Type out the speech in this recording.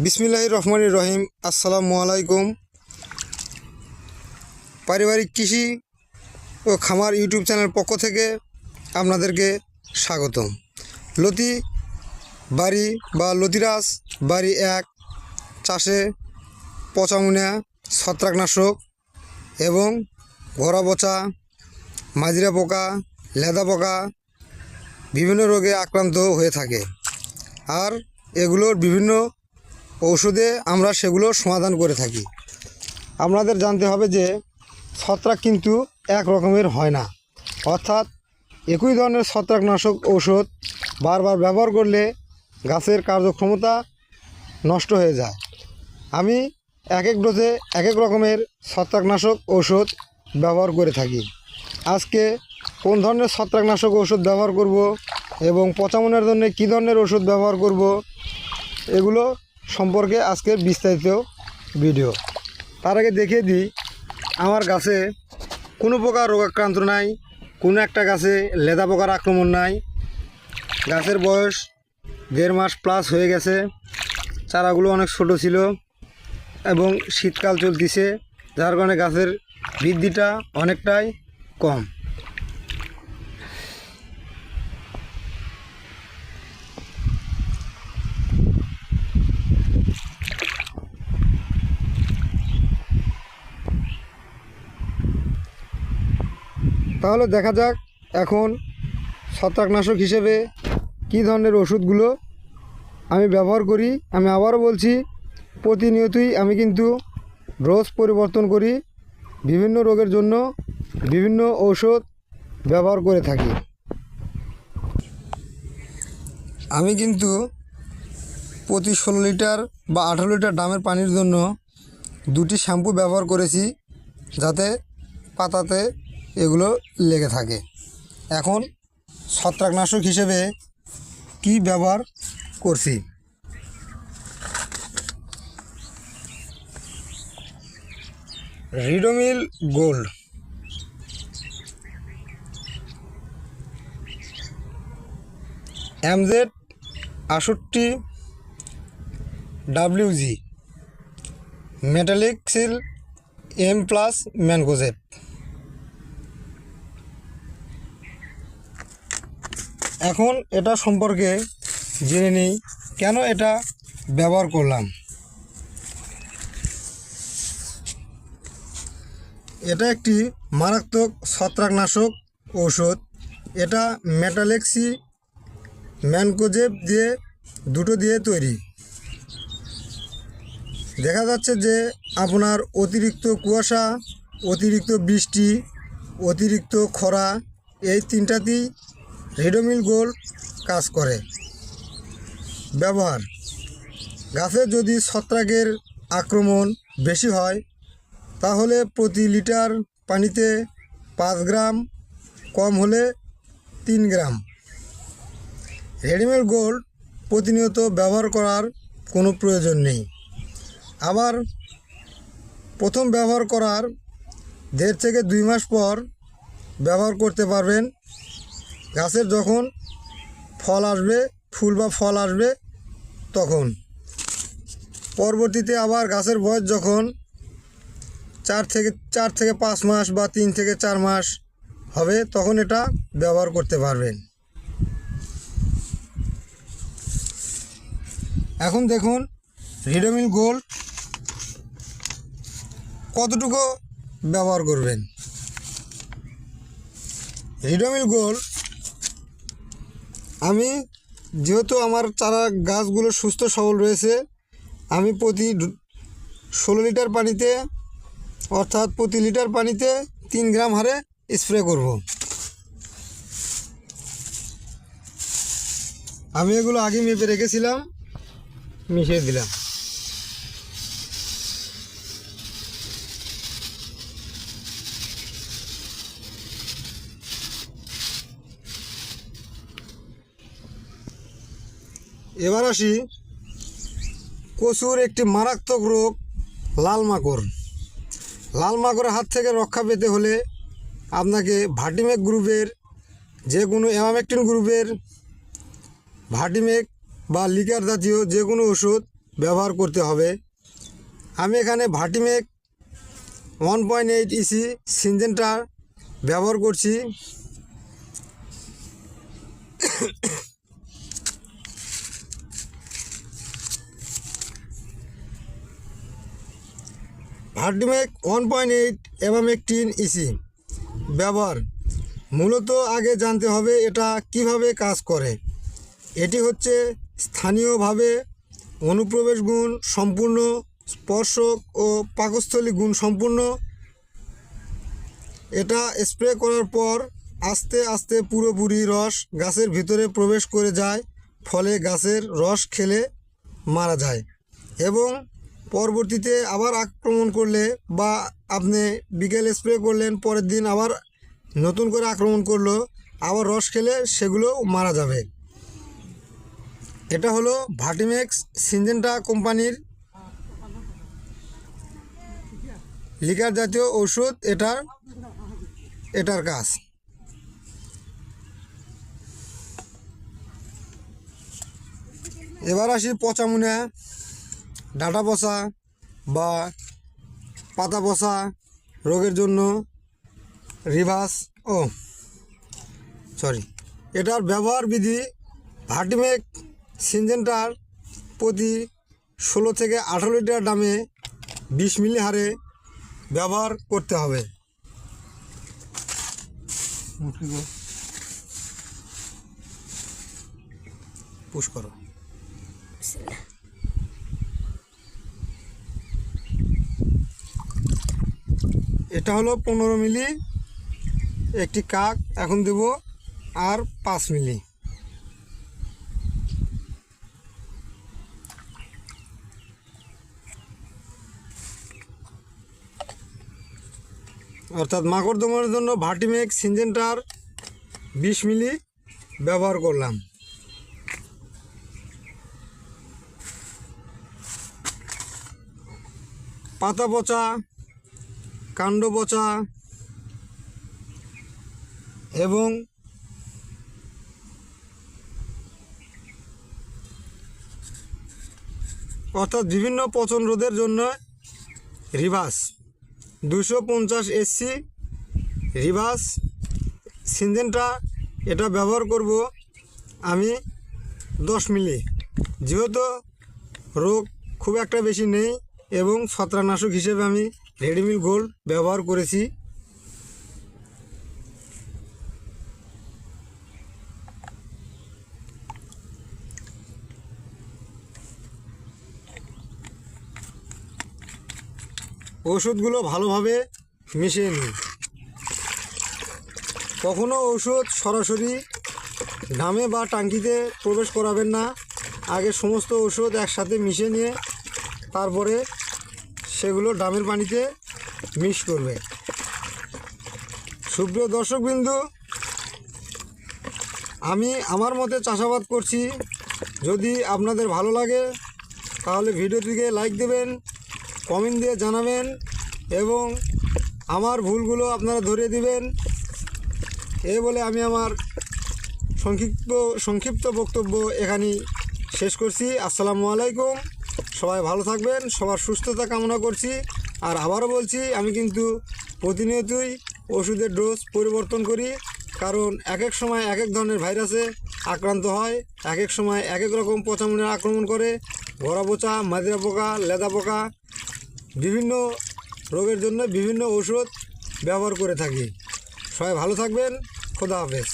বিসমিল্লাহ রহমান রহিম। আসসালামু আলাইকুম। পারিবারিক কৃষি ও খামার ইউটিউব চ্যানেল পক্ষ থেকে আপনাদেরকে স্বাগতম। লতি বাড়ি বা লতিরাজ বাড়ি এক, চাষে পচামুনা, ছত্রাকনাশক এবং ঘোড়া পচা, মাজিরা পোকা, লেদা পোকা বিভিন্ন রোগে আক্রান্ত হয়ে থাকে। আর এগুলোর বিভিন্ন ঔষধে আমরা সেগুলোর সমাধান করে থাকি। আপনাদের জানতে হবে যে ছত্রাক কিন্তু এক রকমের হয় না। অর্থাৎ একই ধরনের ছত্রাকনাশক ঔষধ বারবার ব্যবহার করলে গাছের কার্যক্ষমতা নষ্ট হয়ে যায়। আমি এক এক ডোজে এক এক রকমের ছত্রাকনাশক ঔষধ ব্যবহার করে থাকি। আজকে কোন ধরনের ছত্রাকনাশক ঔষধ ব্যবহার করব এবং পচামনের জন্য কী ধরনের ওষুধ ব্যবহার করব, এগুলো সম্পর্কে আজকের বিস্তারিত ভিডিও। তার আগে দেখিয়ে দিই, আমার গাছে কোনো প্রকার রোগাক্রান্ত নাই, কোনো একটা গাছে লেদা পোকার আক্রমণ নাই। গাছের বয়স দেড় মাস প্লাস হয়ে গেছে, চারাগুলো অনেক ছোট ছিল এবং শীতকাল চলতিছে, যার কারণে গাছের বৃদ্ধিটা অনেকটাই কম। তাহলে দেখা যাক এখন ছত্রাকনাশক হিসেবে কী ধরনের ওষুধগুলো আমি ব্যবহার করি। আমি আবারও বলছি, প্রতিনিয়তই আমি কিন্তু ডোজ পরিবর্তন করি, বিভিন্ন রোগের জন্য বিভিন্ন ঔষধ ব্যবহার করে থাকি। আমি কিন্তু প্রতি ষোলো লিটার বা আঠারো লিটার ডামের পানির জন্য দুটি শ্যাম্পু ব্যবহার করেছি যাতে পাতাতে এগুলো লেগে থাকে। এখন ছত্রাকনাশক হিসেবে কি ব্যবহার করছি? Ridomil gold. এমজেড আষট্টি WG metalaxyl M plus mancozeb এখন এটা সম্পর্কে জেনে নিই, কেন এটা ব্যবহার করলাম। এটা একটি মারাত্মক ছত্রাকনাশক ঔষধ। এটা মেটালেক্সি ম্যানকোজেব দিয়ে দুটো দিয়ে তৈরি। দেখা যাচ্ছে যে আপনার অতিরিক্ত কুয়াশা, অতিরিক্ত বৃষ্টি, অতিরিক্ত খরা, এই তিনটাতেই রেডোমিল গোল্ড কাজ করে। ব্যবহার। গাছে যদি ছত্রাকের আক্রমণ বেশি হয়, তাহলে প্রতি লিটার পানিতে পাঁচ গ্রাম, কম হলে তিন গ্রাম। রেডিমেড গোল্ড প্রতিনিয়ত ব্যবহার করার কোনো প্রয়োজন নেই। আবার প্রথম ব্যবহার করার দেড় থেকে দুই মাস পর ব্যবহার করতে পারবেন গাছের যখন ফল আসবে, ফুল বা ফল আসবে, তখন। পরবর্তীতে আবার গাছের বয়স যখন চার থেকে চার থেকে পাঁচ মাস বা তিন থেকে চার মাস হবে, তখন এটা ব্যবহার করতে পারবেন। এখন দেখুন, রিডোমিল গোল্ড কতটুকু ব্যবহার করবেন? রিডোমিল গোল্ড আমি যেহেতু আমার চারা গাছগুলো সুস্থ সবল রয়েছে, আমি প্রতি ষোলো লিটার পানিতে, অর্থাৎ প্রতি লিটার পানিতে তিন গ্রাম হারে স্প্রে করব। আমি এগুলো আগে মেপে রেখেছিলাম, মিশিয়ে দিলাম। এবার আসি কচুর একটি মারাত্মক রোগ, লাল মাকড়। লাল মাকড়ের হাত থেকে রক্ষা পেতে হলে আপনাকে ভাটিমেক গ্রুপের যে কোনো অ্যামামেকটিন গ্রুপের ভাটিমেক বা লিকার জাতীয় যে কোনো ওষুধ ব্যবহার করতে হবে। আমি এখানে Vertimec one point eight EC সিনজেন্টার ব্যবহার করছি। ভার্টিমেক ওয়ান পয়েন্ট এইট এবং একটিন ইসি ব্যবহার। মূলত আগে জানতে হবে এটা কীভাবে কাজ করে। এটি হচ্ছে স্থানীয়ভাবে অনুপ্রবেশ গুণ সম্পূর্ণ, স্পর্শক ও পাকস্থলী গুণ সম্পূর্ণ। এটা স্প্রে করার পর আস্তে আস্তে পুরোপুরি রস গাছের ভিতরে প্রবেশ করে যায়, ফলে গাছের রস খেলে মারা যায় এবং পরবর্তীতে আবার আক্রমণ করলে বা আপনি বিকেলে স্প্রে করলেন, পরের দিন আবার নতুন করে আক্রমণ করল, আবার রস খেলে সেগুলো মারা যাবে। এটা হলো ভাটিমেক্স সিনজেন্টা কোম্পানির লিকার জাতীয় ওষুধ এটার এটার কাজ। এবার আসি পচামুনা। ডাটা পচা বা পাতা পচা রোগের জন্য রিভার্স, ও সরি এটার ব্যবহার বিধি ভার্টিমেক সিনজেন্টার প্রতি ষোলো থেকে আঠারো লিটার দামে বিশ মিলি হারে ব্যবহার করতে হবে। পুশ করো। এটা হলো পনেরো মিলি, একটি কাক, এখন দেব আর পাঁচ মিলি। অর্থাৎ মাকড় দমনের জন্য ভার্টিমেক সিনজেন্টার বিশ মিলি ব্যবহার করলাম। পাতা পচা কাণ্ড পচা এবং অর্থাৎ বিভিন্ন পচন রোধের জন্য রিভার্স। দুশো পঞ্চাশ এসসি রিভার্স সিনজেনটা এটা ব্যবহার করব আমি দশ মিলি। যেহেতু রোগ খুব একটা বেশি নেই এবং ছত্রাকনাশক হিসেবে আমি রেডিমিল গোল্ড ব্যবহার করেছি। ওষুধগুলো ভালোভাবে মিশিয়ে নিই কখনো ওষুধ সরাসরি ঘামে বা টাঙ্কিতে প্রবেশ করাবেন না। আগে সমস্ত ওষুধ একসাথে মিশিয়ে নিয়ে তারপরে সেগুলো ডামের পানিতে মিক্স করবে। সুপ্রিয় দর্শকবিন্দু, আমি আমার মতে চাষাবাদ করছি। যদি আপনাদের ভালো লাগে, তাহলে ভিডিওটিকে লাইক দেবেন, কমেন্ট দিয়ে জানাবেন এবং আমার ভুলগুলো আপনারা ধরিয়ে দিবেন। এ বলে আমি আমার সংক্ষিপ্ত সংক্ষিপ্ত বক্তব্য এখানেই শেষ করছি। আসসালামু আলাইকুম। সবাই ভালো থাকবেন, সবার সুস্থতা কামনা করছি। আর আবারও বলছি, আমি কিন্তু প্রতিনিয়তই ওষুধের ডোজ পরিবর্তন করি, কারণ এক এক সময় এক এক ধরনের ভাইরাসে আক্রান্ত হয় এক এক সময় এক এক রকম পচামনের আক্রমণ করে গড়া পচা, মাদিরা পোকা, লেদা পোকা, বিভিন্ন রোগের জন্য বিভিন্ন ওষুধ ব্যবহার করে থাকি। সবাই ভালো থাকবেন, খোদা হাফেজ।